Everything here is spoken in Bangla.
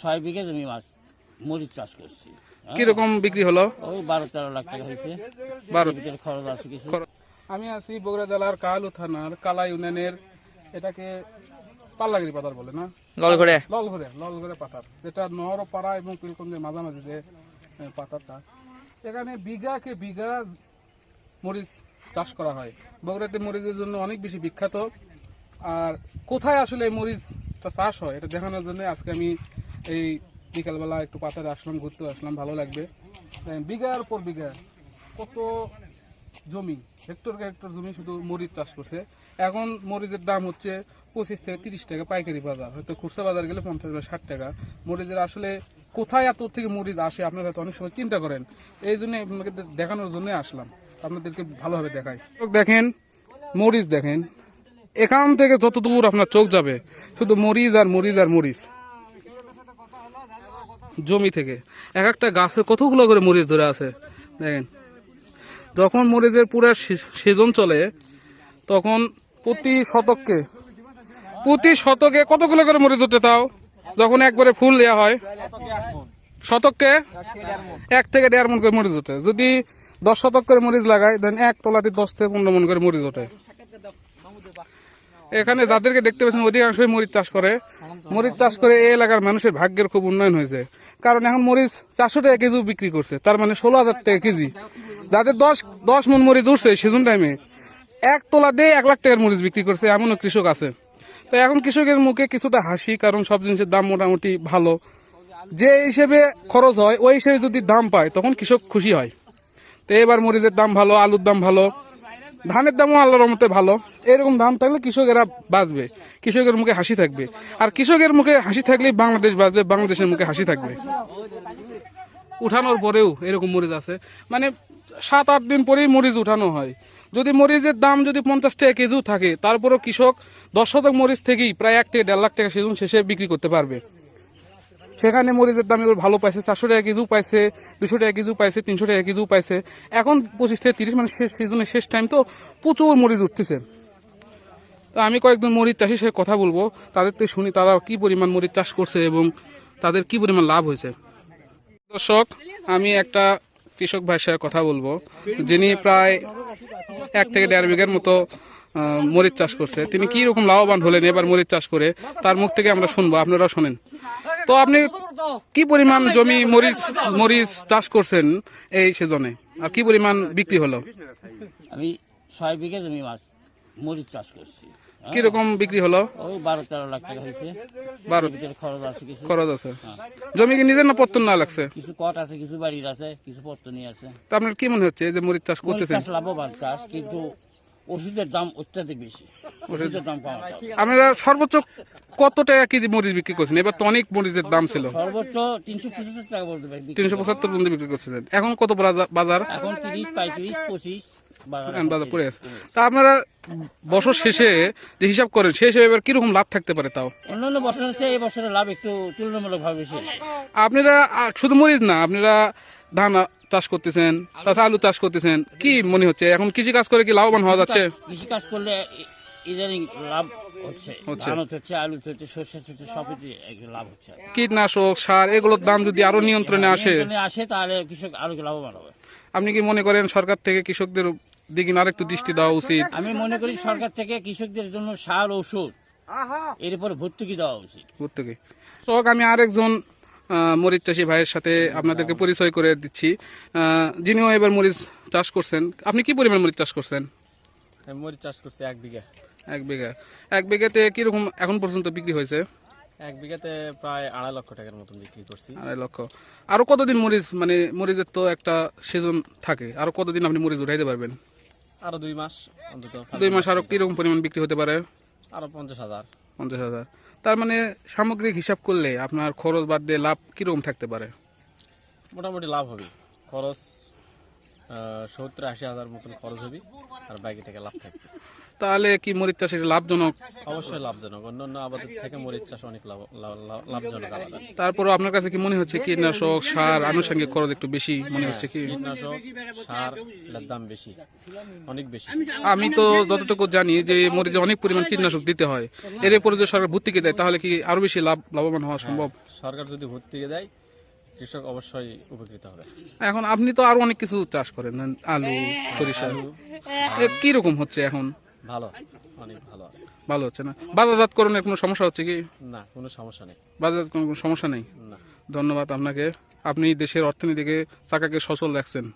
ছয় বিঘে জমি মাছ মরিচ চাষ করছি। হ্যাঁ, কীরকম বিক্রি হলো? ওই বারো তেরো লাখ টাকা হয়েছে। বারো খরচ আছে কিছু। আমি আছি বগুড়া জেলার কালু থানার কালা ইউনিয়নের এটাকে পাল্লাগিরি পাতার বলে না? ললঘরে। ললঘরে ললঘরে পাতার। যেটা নহরপাড়া এবং পিলকন্দের মাঝামাঝি যে পাতারটা। এখানে বিঘাকে বিঘা মরিচ চাষ করা হয়। বগুড়াতে মরিচের জন্য অনেক বেশি বিখ্যাত। আর কোথায় আসলে মরিচটা চাষ হয় এটা দেখানোর জন্য আজকে আমি এই বিকালবেলা একটু পাতারে আসলাম, ঘুরতে আসলাম, ভালো লাগবে। বিঘার পর বিঘা, কত জমি, হেক্টর হেক্টর জমি শুধু মরিচ চাষ করছে। এখন মরিচের দাম হচ্ছে পঁচিশ থেকে তিরিশ টাকা পাইকারি বাজার, হয়তো খুচরা বাজার গেলে পঞ্চাশ বা ষাট টাকা। মরিচের আসলে কোথায় এত থেকে মরিচ আসে, আপনারা হয়তো অনেক সময় চিন্তা করেন। এই জন্য আপনাকে দেখানোর জন্য আসলাম। আপনাদেরকে ভালোভাবে দেখাই। দেখেন, মরিচ দেখেন। এখান থেকে যত দূর আপনার চোখ যাবে, শুধু মরিচ আর মরিচ আর মরিচ। জমি থেকে। এক একটা গাছে কতগুলো করে মরিচ ধরে আছে? দেখেন। যখন মরিচের পুরা সিজন চলে, তখন প্রতি শতককে, প্রতি শতকে কতগুলো করে মরিচ উঠে তাও? যখন একবারে ফুল দেওয়া হয়, শতককে এক থেকে দেড় মন করে মরিচ ওঠে। যদি দশ শতক করে মরিচ লাগায় দেন এক তলাতে দশ থেকে পনেরো মন করে মরিচ ওঠে। এখানে যাদেরকে দেখতে পাচ্ছেন, অধিকাংশই মরিচ চাষ করে। মরিচ চাষ করে এই এলাকার মানুষের ভাগ্যের খুব উন্নয়ন হয়েছে। কারণ এখন মরিচ চারশো টাকা কেজি বিক্রি করছে, তার মানে ষোলো হাজার টাকা কেজি। যাদের দশ দশ মন মরিচ উঠছে সিজন টাইমে এক তোলা দিয়ে এক লাখ টাকার মরিচ বিক্রি করছে, এমনও কৃষক আছে। তো এখন কৃষকের মুখে কিছুটা হাসি, কারণ সব জিনিসের দাম মোটামুটি ভালো। যে হিসেবে খরচ হয়, ওই হিসেবে যদি দাম পায়, তখন কৃষক খুশি হয়। তো এবার মরিচের দাম ভালো, আলুর দাম ভালো। ধানের দামও আল্লাহর মতে ভালো। এরকম দাম থাকলে কৃষকেরা বাঁচবে, কৃষকের মুখে হাসি থাকবে। আর কৃষকের মুখে হাসি থাকলেই বাংলাদেশ বাঁচবে, বাংলাদেশের মুখে হাসি থাকবে। উঠানোর পরেও এরকম মরিচ আছে। মানে সাত, আট দিন পরেই মরিচ উঠানো হয়। যদি মরিচের দাম যদি পঞ্চাশ টাকা কেজিও থাকে, তারপরেও কৃষক দশ শতক মরিচ থেকেই প্রায় এক থেকে দেড় লাখ টাকা সেজন শেষে বিক্রি করতে পারবে। সেখানে মরিচের দাম এবার ভালো পাইছে, চারশো টাকা কেজিও পাইছে, দুশো টাকা কেজিও পাইছে, তিনশো টাকা কেজিও পাইছে। এখন পঁচিশ থেকে তিরিশ মানে শেষ সিজনের শেষ টাইম তো প্রচুর মরিচ উঠতেছে। তো আমি কয়েকজন মরিচ চাষির সাথে কথা বলব, তাদের থেকে শুনি তারা কি পরিমাণ মরিচ চাষ করছে এবং তাদের কি পরিমাণ লাভ হয়েছে। দর্শক, আমি একটা কৃষক ভাইয়ের সাথে কথা বলব, যিনি প্রায় এক থেকে দেড় বিঘার মতো মরিচ চাষ করছে। তিনি কি রকম লাভবান হলেন এবার মরিচ চাষ করে, তার মুখ থেকে আমরা শুনব, আপনারাও শোনেন। তো আপনি কি পরিমাণ জমি মরিচ মরিচ চাষ করছেন এই সিজনে? আর কি পরিমাণ বিক্রি হলো? আমি ছয় বিঘা জমি মাছ মরিচ চাষ করছি। হ্যাঁ, কি রকম বিক্রি হলো? ওই বারো তেরো লাখ টাকা হয়েছে। বারো খরচ আছে কিছু। খরচ আছে। জমি কি নিজের না পত্তন না লাগছে? কিছু কট আছে কিছু বাড়ির আছে কিছু পত্তনি আছে। তা আপনার কি মনে হচ্ছে এই যে মরিচ চাষ করতেছেন? চাষ লাভবান চাষ কিন্তু ওষুধের দাম অত্যাধিক বেশি। ওষুধের দাম কম আপনারা সর্বোচ্চ কত টাকা কেজি মরিচ বিক্রি করছেন? এবার তো অনেক মরিচের দাম ছিল। সর্বোচ্চ তিনশো পঁচাত্তর টাকা বলতে পারি। তিনশো পঁচাত্তর পর্যন্ত বিক্রি করছিলেন। এখন কত বাজার? এখন তিরিশ পঁয়ত্রিশ পঁচিশ বাজার পড়ে আছে। তা আপনারা বছর শেষে যে হিসাব করেন হিসেবে এবার কীরকম লাভ থাকতে পারে তাও? অন্যান্য বছর হচ্ছে এই বছরের লাভ একটু তুলনামূলক ভাবে বেশি। আপনারা শুধু মরিচ না আপনারা ধান চাষ করতেছেন তাছাড়া আলু চাষ করতেছেন কি মনে হচ্ছে? এখন কৃষি কাজ করে কি লাভবান হওয়া যাচ্ছে? কৃষি কাজ করলে ইদানিং লাভ হচ্ছে হচ্ছে। ধান হচ্ছে আলু হচ্ছে সর্ষে হচ্ছে সবই লাভ হচ্ছে কীটনাশক সার এগুলোর দাম যদি আরও নিয়ন্ত্রণে আসে। আসে তাহলে কৃষক আরও লাভবান হবে। আপনি কি মনে করেন সরকার থেকে কৃষকদের দিকে আরেকটু দৃষ্টি দেওয়া উচিত? আমি মনে করি সরকার থেকে কৃষকদের জন্য সার ঔষধ এর উপরে ভর্তুকি দেওয়া উচিত। প্রত্যেকে হোক আমি আরেকজন মরিচ চাষি ভাইয়ের সাথে আপনাদেরকে পরিচয় করে দিচ্ছি। যিনিও এবার মরিচ চাষ করছেন আপনি কি পরিমাণ মরিচ চাষ করছেন? আমি মরিচ চাষ করছি এক বিঘা। এক বিঘা। এক বিঘাতে কীরকম এখন পর্যন্ত বিক্রি হয়েছে? এক বিঘাতে প্রায় আড়াই লক্ষ টাকার মতন বিক্রি করছি। আড়াই লক্ষ। আরও কতদিন মরিচ মানে মরিচের তো একটা সিজন থাকে আরও কতদিন আপনি মরিচ উঠাইতে পারবেন? আরও দুই মাস অন্তত। দুই মাস আরও কীরকম পরিমাণ বিক্রি হতে পারে? আরও পঞ্চাশ হাজার। পঞ্চাশ হাজার। তার মানে সামগ্রিক হিসাব করলে আপনার খরচ বাদ দিয়ে লাভ কীরকম থাকতে পারে? মোটামুটি লাভ হবে। খরচ সত্তর আশি হাজার মতন খরচ হবে আর বাকি টাকা লাভ থাকবে। তাহলে কি মরিচ চাষ এটা লাভজনক? অবশ্যই লাভজনক। অন্যান্য আবাদের থেকে মরিচ চাষ অনেক লাভ লাভ- লাভ- লাভজনক আবাদ তারপর আপনার কাছে কি মনে হচ্ছে কীটনাশক সার আনুষঙ্গিক খরচ একটু বেশি মনে হচ্ছে কি? কীটনাশক সার দাম বেশি অনেক বেশি। আমি তো যতটুকু জানি যে মরিচে অনেক পরিমাণ কীটনাশক দিতে হয়। এর উপরে যদি সরকার ভর্তিকে দেয় তাহলে কি আরও বেশি লাভ লাভবান হওয়া সম্ভব? সরকার যদি ভর্তি দেয় কৃষক অবশ্যই উপকৃত হবে। এখন আপনি তো আরও অনেক কিছু চাষ করেন আলু সরিষা। এ কি রকম হচ্ছে এখন? ভালো অনেক ভালো। ভালো হচ্ছে না? বাজারজাতকরণের কোনো সমস্যা হচ্ছে কি? না কোনো সমস্যা নেই। বাজারজাতকরণের কোনো সমস্যা নেই? না। ধন্যবাদ আপনাকে। আপনি দেশের অর্থনীতিকে চাকাকে সচল রাখছেন।